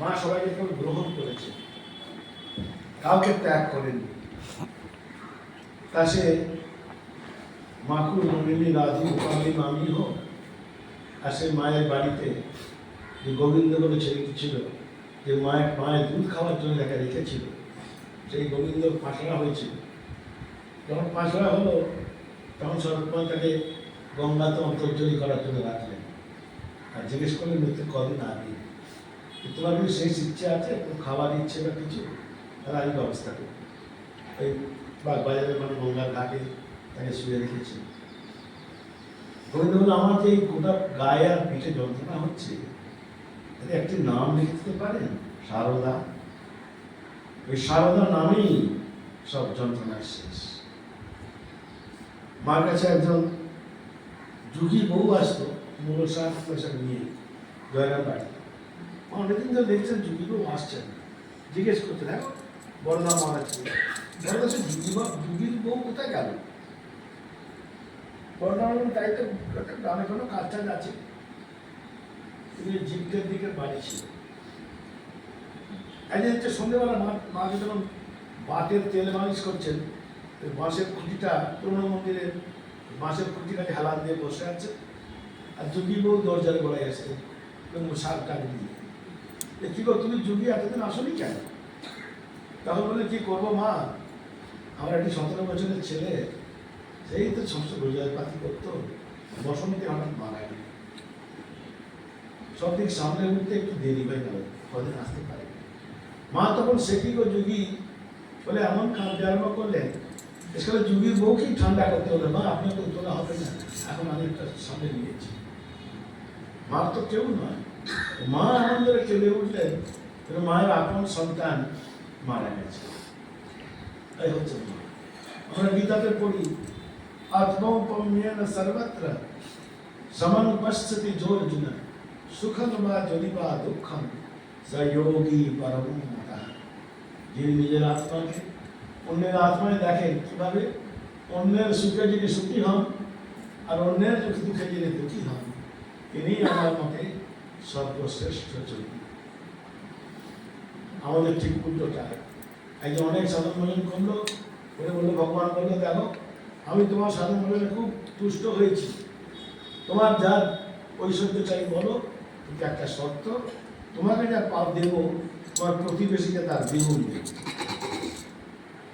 মা গ্রহণ করেছে। কাউকে ত্যাগ করেনি। তা সে নলিনী রাধি উপালি মামি হোক, আর মায়ের বাড়িতে যে গোবিন্দ বলে ছেলেটি ছিল, যে মায়ের মায়ের দুধ খাওয়ার জন্য তাকে রেখেছিল, সেই গোবিন্দ পাশলা হয়েছিল। যখন পাশলা হলো, তখন সরকুমার তাকে গঙ্গাতে অন্তর্জলি করার জন্য রাখলেন। আর জিজ্ঞেস করলে মৃত্যুর কদিন আগে তোমার যদি শেষ ইচ্ছে আছে খাওয়ার ইচ্ছে বা কিছু, তাহলে আমি ব্যবস্থা করি। বাগ বাজারে মানে গঙ্গার ঘাটে তাকে শুয়ে রেখেছি। গোবিন্দ আমার যে গোটা গায়ে আর পিঠে যন্ত্রণা হচ্ছে এতে একটি নাম লিখে দিতে পারেন? সারদা। ওই সারদা নামেই সব যন্ত্রণার শেষ। মার কাছে একজন যুগী বউ আসতো মূলসা পয়সা নিয়ে জয়রাম বাড়ি অনেকদিন ধরে দেখছেন যুগী বউ আসছেন। জিজ্ঞেস করতে দেখো বড়দা মহারাজকে বড়দা সে যুগী বা যুগীর বউ কোথায় গেল? বড়দা বললেন তাই তো গ্রামে কোনো কাজ টাজ আছে। তিনি জিপটের দিকে বাড়ি ছিল একদিন হচ্ছে সন্ধ্যেবেলা মা মা যখন বাতের তেল মালিশ করছেন বাঁশের খুঁটিটা পুরনো মন্দিরের বাঁশের খুঁটিটাকে হেলান দিয়ে বসে আছে। আর যুগি বউ দরজার গলায় এবং শাক টাক দিয়ে। এ কি গো, তুমি যুগি এতদিন আসনি কেন? তখন বলে, কি করব মা? আমার একটি সতেরো বছরের ছেলে, সেই তো সমস্ত রোজগার পাতি করতো, বসন্তে হঠাৎ মারা গেল। সব দিক সামনে উঠতে একটু দেরি হয়ে গেল, কদিন আসতে পারে। মা তখন সে কি গো যুগি বলে, এমন কাঁদতে আরম্ভ করলেন এসকালে যুগীর বউকেই ঠান্ডা করতে হলো, মা, আপনাকে তো তোলা হবে না। এখন আমি একটা সামনে নিয়েছি মার তো কেউ নয় মা আনন্দরে কেঁদে উঠলেন কিন্তু মায়ের আপন সন্তান মারা গেছে এই হচ্ছে মা আমরা গীতাতে পড়ি আত্মৌপম্যেন সর্বত্র সমনুপস্থিতি জোর্জুন সুখম বা যদি বা দুঃখম সয়োগী পরম মতা যিনি নিজের আত্মাকে অন্যের আত্মায় দেখেন কিভাবে অন্যের সুখে যিনি সুখী হন আর অন্যের দুঃখে দুঃখে যিনি দুঃখী হন তিনি আমার মতে সর্বশ্রেষ্ঠ যোগী। আমাদের ঠিক উল্টোটা। একজন অনেক সাধন ভোজন করল করে বলল, ভগবান বলল দেখো আমি তোমার সাধন ভোজনে খুব তুষ্ট হয়েছি। তোমার যা ঐশ্বর্য চাই বলো, কিন্তু একটা শর্ত, তোমাকে যা পাপ দেবো, তোমার প্রতিবেশীকে তার দ্বিগুণ দেবো।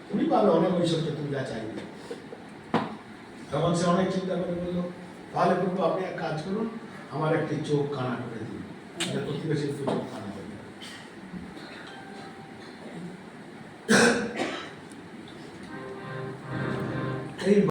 তুমি পাবে অনেক ঐশ্বর্য, তুমি যা চাইবে। তখন সে অনেক চিন্তা করে বলল, তাহলে প্রভু, আপনি এক কাজ করুন আমার একটি চোখ কানা করে দিন তাহলে প্রতিবেশীর তো চোখ কানা হয়ে যাবে। এই